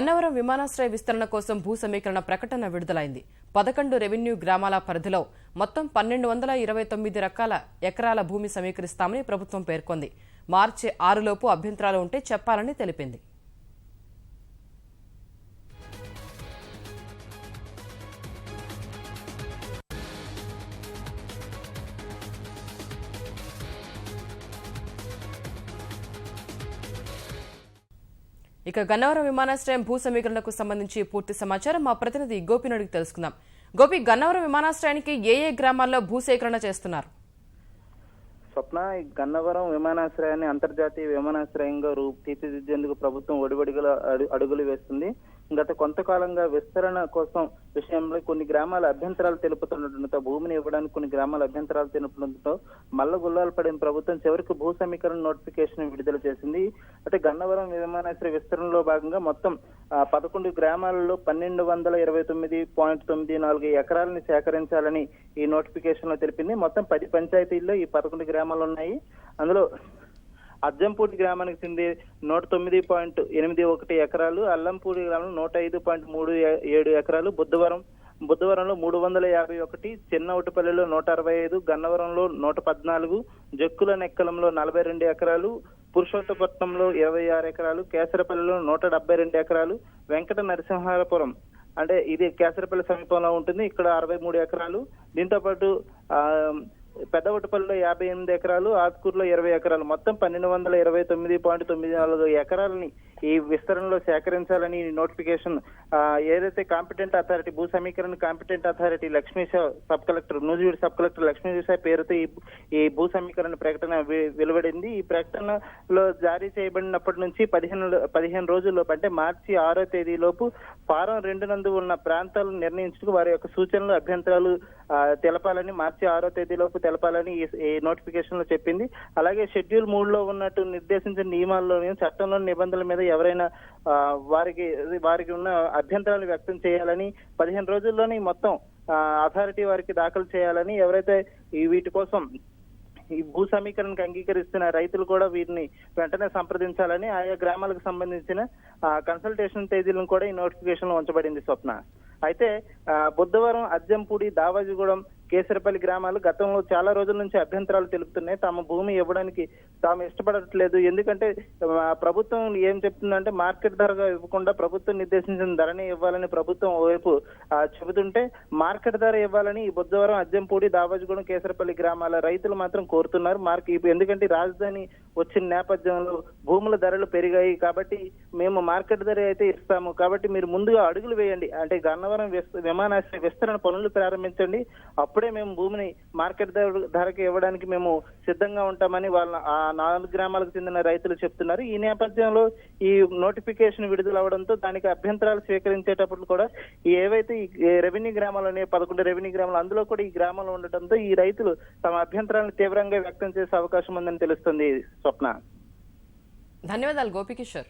అన్నవరం విమానాశ్రయ విస్తరణ కోసం భూ సమీకరణ ప్రకటన విడుదలైంది. పదకొండు రెవెన్యూ గ్రామాల పరిధిలో మొత్తం పన్నెండు వందల ఇరవై తొమ్మిది రకాల ఎకరాల భూమి సమీకరిస్తామని ప్రభుత్వం పేర్కొంది. మార్చి ఆరులోపు అభ్యంతరాలు ఉంటే చెప్పాలని తెలిపింది. ఇక గన్నవరం విమానాశ్రయం భూ సమీకరణకు సంబంధించి పూర్తి సమాచారం మా ప్రతినిధి గోపినుడికి తెలుసుకుందాం. గోపి గన్నవరం విమానాశ్రయానికి ఏ ఏ గ్రామాల్లో భూసేకరణ చేస్తున్నారు? స్వప్న గన్నవరం విమానాశ్రయాన్ని అంతర్జాతీయ విమానాశ్రయంగా రూ తీర్చిదిద్దేందుకు ప్రభుత్వం ఒడివడిగల అడుగులు వేస్తుంది. గత కొంతకాలంగా విస్తరణ కోసం విషయంలో కొన్ని గ్రామాల అభ్యంతరాలు తెలుపుతుండటంతో భూమిని ఇవ్వడానికి కొన్ని గ్రామాల అభ్యంతరాలు తెలుపుతుండటంతో మల్ల గుల్లాలు పడిన ప్రభుత్వం చివరికి భూ సమీకరణ నోటిఫికేషన్ విడుదల చేసింది. అయితే గన్నవరం విమానాశ్రయ విస్తరణలో భాగంగా మొత్తం పదకొండు గ్రామాలలో పన్నెండు వందల ఇరవై తొమ్మిది పాయింట్ తొమ్మిది నాలుగు ఎకరాలని సేకరించాలని ఈ నోటిఫికేషన్లో తెలిపింది. మొత్తం పది పంచాయతీల్లో ఈ పదకొండు గ్రామాలు ఉన్నాయి. అందులో అజ్జంపూడి గ్రామానికి చెంది నూట తొమ్మిది పాయింట్ ఎనిమిది ఒకటి ఎకరాలు అల్లంపూడి గ్రామం నూట ఐదు పాయింట్ మూడు ఏడు ఎకరాలు బుధవారం బుధవారంలో మూడు వందల యాభై ఒకటి చిన్నవుటిపల్లిలో నూట అరవై ఐదు గన్నవరంలో నూట పద్నాలుగు జక్కుల నెక్కలంలో నలభై రెండు ఎకరాలు పురుషోత్తపట్నంలో ఇరవై ఆరు ఎకరాలు కేసరపల్లిలో నూట డెబ్బై రెండు ఎకరాలు వెంకట నరసింహారపురం అంటే ఇది కేసరపల్లి సమీపంలో ఉంటుంది ఇక్కడ అరవై మూడు ఎకరాలు. దీంతో పాటు ఆ, పెద్దవటిపల్లిలో యాభై ఎనిమిది ఎకరాలు ఆత్కూరులో ఇరవై ఎకరాలు. మొత్తం పన్నెండు వందల ఇరవై తొమ్మిది పాయింట్ తొమ్మిది నాలుగు ఎకరాలని ఈ విస్తరణలో సేకరించాలని నోటిఫికేషన్. ఏదైతే కాంపిటెంట్ అథారిటీ భూ సమీకరణ competent authority Lakshmi sub collector Nuzvid sub collector Lakshmi Sai పేరుతో ఈ ఈ భూ సమీకరణ ప్రకటన వెలువడింది. ఈ ప్రకటనలో జారీ చేయబడినప్పటి నుంచి పదిహేను పదిహేను రోజుల్లోపు అంటే మార్చి ఆరో తేదీలోపు ఫారం రెండు నందు ఉన్న ప్రాంతాలను నిర్ణయించుకు వారి యొక్క సూచనలు అభ్యంతరాలు తెలపాలని మార్చి ఆరో తేదీలోపు తెలపాలని ఈ- నోటిఫికేషన్లో చెప్పింది. అలాగే షెడ్యూల్ మూడు లో ఉన్నట్టు నిర్దేశించిన నియమాల్లోని చట్టంలోని నిబంధనల మీద ఎవరైనా వారికి వారికి ఉన్న అభ్యంతరాలు వ్యక్తం చేయాలని పదిహేను రోజుల్లోనే మొత్తం అథారిటీ వారికి దాఖలు చేయాలని ఎవరైతే ఈ వీటి కోసం ఈ భూ సమీకరణకు అంగీకరిస్తున్న రైతులు కూడా వీరిని వెంటనే సంప్రదించాలని ఆయా గ్రామాలకు సంబంధించిన ఆ, కన్సల్టేషన్ తేదీలను కూడా ఈ నోటిఫికేషన్లో ఉంచబడింది స్వప్న. అయితే బుధవారం అజ్జంపూడి దావాజిగూడెం కేసరపల్లి గ్రామాలు గతంలో చాలా రోజుల నుంచి అభ్యంతరాలు తెలుపుతున్నాయి. తమ భూమి ఇవ్వడానికి తాము ఇష్టపడట్లేదు. ఎందుకంటే ప్రభుత్వం ఏం చెప్తుందంటే మార్కెట్ ధరగా ఇవ్వకుండా ప్రభుత్వం నిర్దేశించిన ధరనే ఇవ్వాలని ప్రభుత్వం ఓవైపు చెబుతుంటే మార్కెట్ ధర ఇవ్వాలని ఈ బుధవారం అజ్జంపూడి దావాజిగూడెం కేసరపల్లి గ్రామాల రైతులు మాత్రం కోరుతున్నారు. మార్కెట్ ఎందుకంటే రాజధాని వచ్చిన నేపథ్యంలో భూముల ధరలు పెరిగాయి కాబట్టి మేము మార్కెట్ ధర అయితే ఇస్తాము. కాబట్టి మీరు ముందుగా అడుగులు వేయండి. అంటే గన్నవరం విమానాశ్రయ విస్తరణ పనులు ప్రారంభించండి. అప్పుడే మేము భూమిని మార్కెట్ ధర ధరకి ఇవ్వడానికి మేము సిద్ధంగా ఉంటామని వాళ్ళ ఆ నాలుగు గ్రామాలకు చెందిన రైతులు చెప్తున్నారు. ఈ నేపథ్యంలో ఈ నోటిఫికేషన్ విడుదల అవడంతో దానికి అభ్యంతరాలు స్వీకరించేటప్పుడు కూడా ఏవైతే ఈ రెవెన్యూ గ్రామాలు ఉన్నాయి పదకొండు రెవెన్యూ గ్రామాలు అందులో కూడా ఈ గ్రామాలు ఉండటంతో ఈ రైతులు తమ అభ్యంతరాలను తీవ్రంగా వ్యక్తం చేసే అవకాశం ఉందని తెలుస్తుంది. స్వప్న. ధన్యవాదాలు గోపికిషోర్